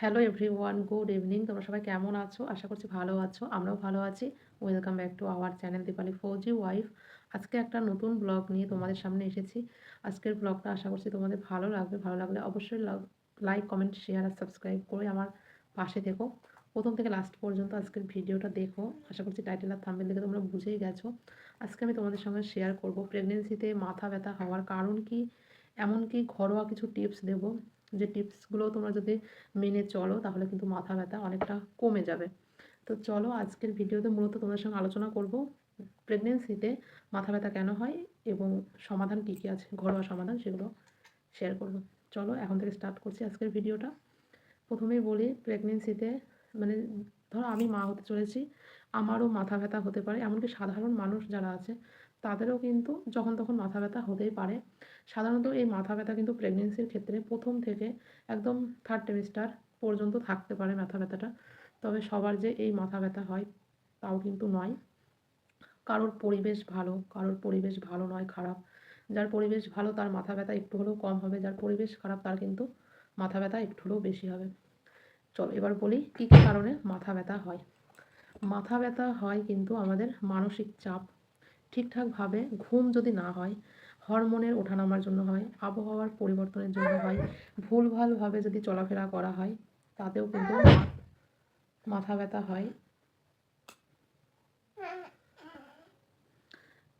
Hello everyone good evening তোমরা সবাই কেমন আছো? আশা করছি ভালো আছো, আমরাও ভালো আছি। Welcome back to our channel Dipali Fauji wife আজকে একটা নতুন ব্লগ নিয়ে তোমাদের সামনে এসেছি। আজকের ব্লগটা আশা করছি তোমাদের ভালো লাগবে। ভালো লাগলে অবশ্যই লাইক কমেন্ট শেয়ার আর সাবস্ক্রাইব করে আমার পাশে থেকো। প্রথম থেকে লাস্ট পর্যন্ত আজকের ভিডিওটা দেখো। আশা করছি টাইটেল আর থাম্বেল দেখে তোমরা বুঝেই গেছো। আজকে আমি তোমাদের সঙ্গে শেয়ার করব। প্রেগনেন্সিতে মাথা ব্যথা হওয়ার কারণ কি? এমনকি ঘরোয়া কিছু টিপস দেবো। যে টিপসগুলো তোমরা যদি মেনে চলো, তাহলে কিন্তু মাথা ব্যথা অনেকটা কমে যাবে। তো চলো আজকের ভিডিওতে মূলত তোমাদের সঙ্গে আলোচনা করব প্রেগনেন্সিতে মাথা ব্যথা কেন হয় এবং সমাধান কী কী আছে, ঘরোয়া সমাধান সেগুলো শেয়ার করব। চলো এখন থেকে স্টার্ট করছি আজকের ভিডিওটা। প্রথমেই বলি প্রেগনেন্সিতে মানে ধরো আমি মা হতে চলেছি, আমারও মাথা ব্যথা হতে পারে, এমনকি সাধারণ মানুষ যারা আছে তাদেরও কিন্তু যখন তখন মাথা ব্যথা হতেই পারে। সাধারণত এই মাথা ব্যথা কিন্তু প্রেগনেন্সির ক্ষেত্রে প্রথম থেকে একদম থার্ড টেমিস্টার পর্যন্ত থাকতে পারে মাথা ব্যথাটা। তবে সবার যে এই মাথা ব্যথা হয়, তাও কিন্তু নয়। কারোর পরিবেশ ভালো, কারোর পরিবেশ ভালো নয়, খারাপ। যার পরিবেশ ভালো, তার মাথা ব্যথা একটু হলেও কম হবে। যার পরিবেশ খারাপ, তার কিন্তু মাথা ব্যথা একটু হলেও বেশি হবে। চলো, এবার বলি কী কী কারণে মাথা ব্যথা হয়। মাথা ব্যথা হয় কিন্তু আমাদের মানসিক চাপ। ঠিকঠাকভাবে ঘুম যদি না হয়, হরমোনের ওঠানামার জন্য হয়, আবহাওয়ার পরিবর্তনের জন্য হয়, ভুলভালভাবে যদি চলাফেরা করা হয়, তাতেও কিন্তু মাথা ব্যথা হয়।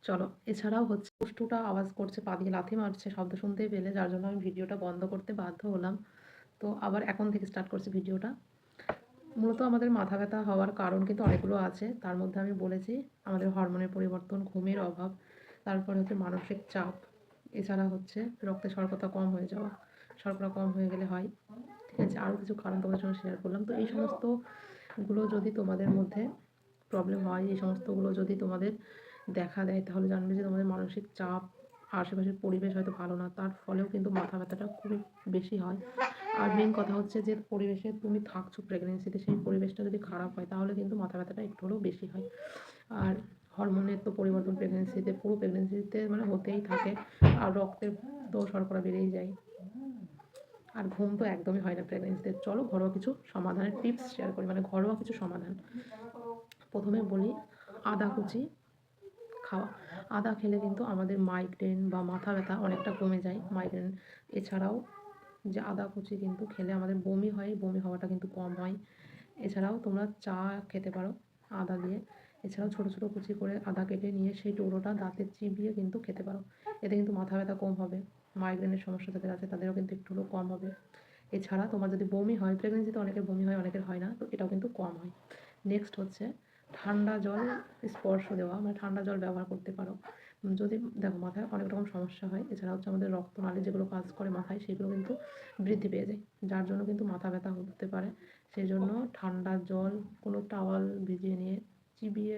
চলো, এছাড়াও হচ্ছে পুষ্টুটা আওয়াজ করছে, পা দিয়ে লাথি মারছে, শব্দ শুনতেই পেলে, যার জন্য আমি ভিডিওটা বন্ধ করতে বাধ্য হলাম। তো আবার এখন থেকে স্টার্ট করছি ভিডিওটা। মূলত আমাদের মাথা ব্যথা হওয়ার কারণ কিন্তু অনেকগুলো আছে। তার মধ্যে আমি বলেছি, আমাদের হরমোনের পরিবর্তন, ঘুমের অভাব, তারপরে হচ্ছে মানসিক চাপ, এছাড়া হচ্ছে রক্তে শর্করা কম হয়ে যাওয়া, শর্করা কম হয়ে গেলে হয়। ঠিক আছে, আরও কিছু কারণ তোমাদের সঙ্গে শেয়ার করলাম। তো এই সমস্তগুলো যদি তোমাদের মধ্যে প্রবলেম হয়, এই সমস্তগুলো যদি তোমাদের দেখা দেয়, তাহলে জানবে যে তোমাদের মানসিক চাপ, আশেপাশের পরিবেশ হয়তো ভালো না, তার ফলেও কিন্তু মাথা ব্যথাটা খুবই বেশি হয়। আর মেন কথা হচ্ছে যে পরিবেশে তুমি থাকছো প্রেগনেন্সিতে সেই পরিবেশটা যদি খারাপ হয়, তাহলে কিন্তু মাথা ব্যথাটা একটু হলেও বেশি হয়। আর হরমোনের তো পরিবর্তন প্রেগনেন্সিতে পুরো প্রেগনেন্সিতে মানে হতেই থাকে। আর রক্তের তো শর্করা বেড়েই যায়। আর ঘুম তো একদমই হয় না প্রেগনেন্সিতে চলো ঘরোয়া কিছু সমাধানের টিপস শেয়ার করি মানে ঘরোয়া কিছু সমাধান। প্রথমে বলি, আদা কুচি খাওয়া। আদা খেলে কিন্তু আমাদের মাইগ্রেন বা মাথা ব্যথা অনেকটা কমে যায় মাইগ্রেন এছাড়াও যে আদা কুচি কিন্তু খেলে আমাদের বমি হয়, বমি হওয়াটা কিন্তু কম হয়। এছাড়াও তোমরা চা খেতে পারো আদা দিয়ে। এছাড়াও ছোটো ছোটো কুচি করে আদা কেটে নিয়ে সেই টুকরোটা দাঁতে চিবিয়ে কিন্তু খেতে পারো। এতে কিন্তু মাথা ব্যথা কম হবে মাইগ্রেনের সমস্যা যাদের আছে তাদেরও কিন্তু একটু হলেও কম হবে। এছাড়া তোমার যদি বমি হয় প্রেগনেন্সিতে অনেকের বমি হয়, অনেকের হয় না, তো এটাও কিন্তু কম হয়। নেক্সট হচ্ছে ঠান্ডা জল স্পর্শ দেওয়া মানে ঠান্ডা জল ব্যবহার করতে পারো। যদি দেখো মাথায় অনেক রকম সমস্যা হয়, এছাড়া হচ্ছে আমাদের রক্তনালী যেগুলো কাজ করে মাথায়, সেগুলো কিন্তু বৃদ্ধি পেয়ে যায়। যার জন্য কিন্তু মাথা ব্যথা হতে পারে। সেই জন্য ঠান্ডা জল, কোনো টাওয়াল ভিজিয়ে নিয়ে, চিবিয়ে,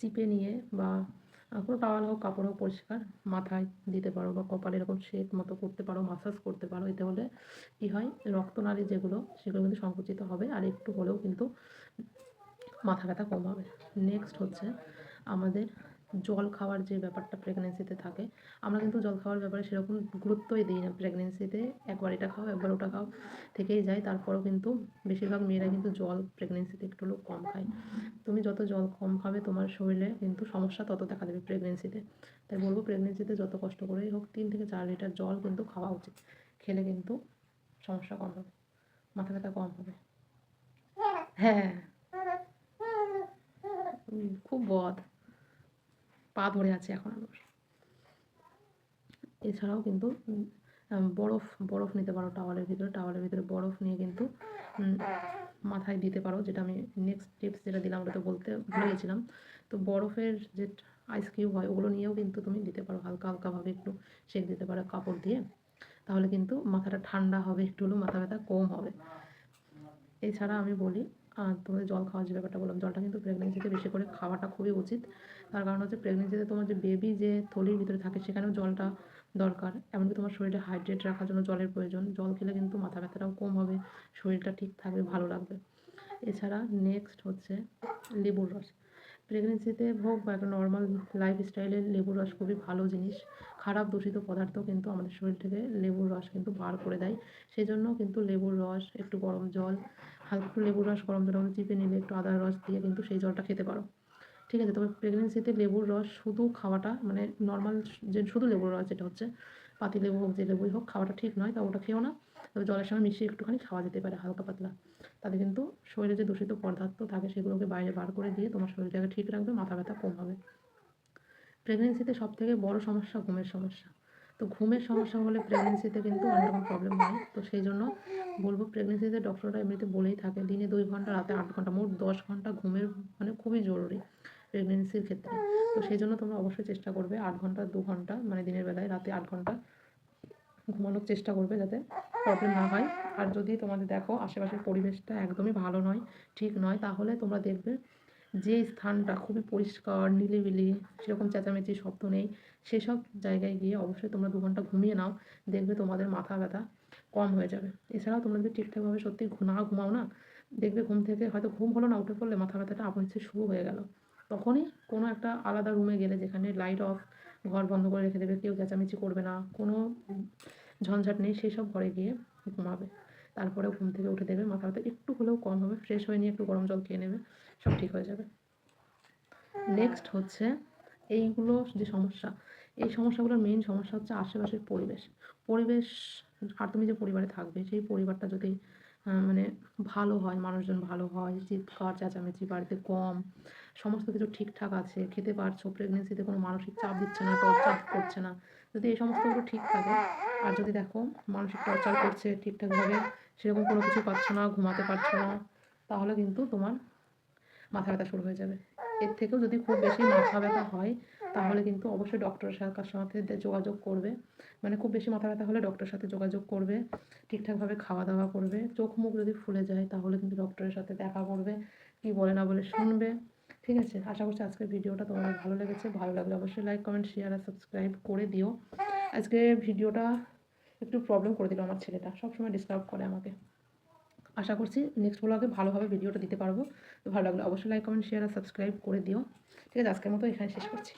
চিপে নিয়ে বা কোনো টাওয়াল হোক, কাপড় হোক, পরিষ্কার মাথায় দিতে পারো বা কপালে এরকম শেক মতো করতে পারো মাসাজ করতে পারো, এতে হলে কী হয়? রক্তনালী যেগুলো, সেগুলো কিন্তু সংকুচিত হবে। আর একটু হলেও কিন্তু মাথা ব্যথা কম হবে। নেক্সট হচ্ছে আমাদের জল খাওয়ার যে ব্যাপারটা প্রেগনেন্সিতে থাকে, আমরা কিন্তু জল খাওয়ার ব্যাপারে সেরকম গুরুত্বই দিই না। প্রেগনেন্সিতে একবার এটা খাও, একবার ওটা খাও থেকেই যায়। তারপরেও কিন্তু বেশিরভাগ মেয়েরা কিন্তু জল প্রেগনেন্সিতে একটু লোক কম খায়। তুমি যত জল কম খাবে, তোমার শরীরে কিন্তু সমস্যা তত দেখা দেবে প্রেগনেন্সিতে তাই বলব প্রেগনেন্সিতে যত কষ্ট করেই হোক, তিন থেকে চার লিটার জল কিন্তু খাওয়া উচিত। খেলে কিন্তু সমস্যা কম হবে, মাথা ব্যথা কম হবে। হ্যাঁ। খুব বদ। পা ধরে আছে এখন আমার এছাড়াও কিন্তু বরফ বরফ নিতে পারো টাওয়ালের ভিতরে। টাওয়ালের ভিতরে বরফ নিয়ে কিন্তু মাথায় দিতে পারো, যেটা আমি নেক্সট টিপস যেটা দিলাম ওটা তো বলতে ভুলে গেছিলাম। তো বরফের যে আইস হয়, ওগুলো নিয়েও কিন্তু তুমি দিতে পারো, হালকা হালকাভাবে একটু সেক দিতে পারো কাপড় দিয়ে। তাহলে কিন্তু মাথাটা ঠান্ডা হবে, একটু হলেও মাথা ব্যথা কম হবে। এছাড়া আমি বলি তোমাদের জল খাওয়ার যে ব্যাপারটা বললাম, জলটা কিন্তু প্রেগনেন্সিতে বেশি করে খাওয়াটা খুবই উচিত। তার কারণ হচ্ছে প্রেগনেন্সিতে তোমার যে বেবি যে থলির ভিতরে থাকে সেখানেও জলটা দরকার। এমনকি তোমার শরীরে হাইড্রেট রাখার জন্য জলের প্রয়োজন। জল খেলে কিন্তু মাথা ব্যথাটাও কম হবে, শরীরটা ঠিক থাকবে, ভালো লাগবে। এছাড়া নেক্সট হচ্ছে লেবুর রস। প্রেগনেন্সিতে হোক বা একটা নর্মাল লাইফস্টাইলে লেবুর রস খুবই ভালো জিনিস। খারাপ দূষিত পদার্থ কিন্তু আমাদের শরীর থেকে লেবুর রস কিন্তু বার করে দেয়। সেই জন্য কিন্তু লেবুর রস, একটু গরম জল, হালকা একটু লেবুর রস, গরম জল চিপে নিলে একটু আদার রস দিয়ে কিন্তু সেই জলটা খেতে পারো। ঠিক আছে, তবে প্রেগনেন্সিতে লেবুর রস শুধু খাওয়াটা মানে নর্মাল যে শুধু লেবুর রস যেটা হচ্ছে, পাতি লেবু হোক, যে লেবুই হোক, খাওয়াটা ঠিক নয় তা ওটা খেয়েও না, তবে জলের সঙ্গে মিশিয়ে একটুখানি খাওয়া যেতে পারে হালকা পাতলা। তাতে কিন্তু শরীরে যে দূষিত পদার্থ থাকে সেগুলোকে বাইরে বার করে দিয়ে তোমার শরীরটাকে ঠিক রাখবে, মাথা ব্যথা কম হবে প্রেগনেন্সিতে সব থেকে বড় সমস্যা ঘুমের সমস্যা। তো ঘুমের সমস্যা হলে প্রেগনেন্সিতে কিন্তু অনেক রকম প্রবলেম হয়, তো সেই জন্য বলব প্রেগনেন্সিতে ডক্টররা এমনিতে বলেই থাকে, দিনে দুই ঘণ্টা, রাতে আট ঘণ্টা, মোট দশ ঘণ্টা ঘুমের মানে খুবই জরুরি। প্রেগনেন্সির ক্ষেত্রে। তো সেই জন্য তোমরা অবশ্যই চেষ্টা করবে আট ঘণ্টা, দু ঘণ্টা মানে দিনের বেলায় রাতে আট ঘণ্টা ঘুমানোর চেষ্টা করবে যাতে প্রবলেম না হয়। আর যদি তোমাদের দেখো আশেপাশের পরিবেশটা একদমই ভালো নয়, ঠিক নয়, তাহলে তোমরা দেখবে যে স্থানটা খুবই পরিষ্কার নিলিবিলি সেরকম চেঁচামেচি শব্দ নেই। সেসব জায়গায় গিয়ে অবশ্যই তোমরা দু ঘণ্টা ঘুমিয়ে নাও, দেখবে তোমাদের মাথা ব্যথা কম হয়ে যাবে। এছাড়াও তোমরা যদি ঠিকঠাকভাবে সত্যি না ঘুমাও না, দেখবে ঘুম থেকে হয়তো ঘুম হলো না, উঠে পড়লে মাথা ব্যথাটা আপন ইচ্ছে শুরু হয়ে গেল। তখনই কোনো একটা আলাদা রুমে গেলে যেখানে লাইট অফ ঘর বন্ধ করে রেখে দেবে, কেউ চেঁচামেচি করবে না, কোনো ঝঞ্ঝাট নেই সেই সব ঘরে গিয়ে ঘুমাবে। তারপরে ঘুম থেকে উঠে দেবে, মাথা ব্যথা একটু হলেও কম হবে ফ্রেশ হয়ে নিয়ে একটু গরম জল খেয়ে নেবে, সব ঠিক হয়ে যাবে। নেক্সট হচ্ছে এইগুলো যে সমস্যা, এই সমস্যাগুলোর মেইন সমস্যা হচ্ছে আশেপাশের পরিবেশ। পরিবেশ আর তুমি যে পরিবারে থাকবে, সেই পরিবারটা যদি মানে ভালো হয়, মানুষজন ভালো হয় চিৎকার চেঁচামেচি, বাড়িতে কম সমস্ত কিছু ঠিকঠাক আছে, খেতে পারছ প্রেগনেন্সিতে কোনো মানসিক চাপ দিচ্ছে না, টর্চার করছে না, যদি এই সমস্তগুলো ঠিক থাকে, আর যদি দেখো মানসিক টর্চার করছে ঠিকঠাকভাবে, সেরকম কোনো কিছু পাচ্ছ না, ঘুমাতে পারছ না, তাহলে কিন্তু তোমার মাথা ব্যথা শুরু হয়ে যাবে। এর থেকেও যদি খুব বেশি মাথা ব্যথা হয়, তাহলে কিন্তু অবশ্যই ডক্টরের সাথে যোগাযোগ করবে। মানে খুব বেশি মাথা ব্যথা হলে ডক্টরের সাথে যোগাযোগ করবে, ঠিকঠাকভাবে খাওয়া দাওয়া করবে চোখ মুখ যদি ফুলে যায়, তাহলে কিন্তু ডক্টরের সাথে দেখা করবে, কি বলে না বলে শুনবে। ঠিক আছে, আশা করছি আজকের ভিডিওটা তোমাদের ভালো লেগেছে। ভালো লাগলে অবশ্যই লাইক কমেন্ট শেয়ার আর সাবস্ক্রাইব করে দিও। আজকে ভিডিওটা একটু প্রবলেম করে দিল আমার ছেলেটা, সবসময় ডিস্টার্ব করে আমাকে। আশা করছি নেক্সট ব্লগে ভালোভাবে ভিডিওটা দিতে পারব। ভালো লাগলে অবশ্যই লাইক কমেন্ট শেয়ার আর সাবস্ক্রাইব করে দিও। ঠিক আছে, আজকের মতো এখানে শেষ করছি।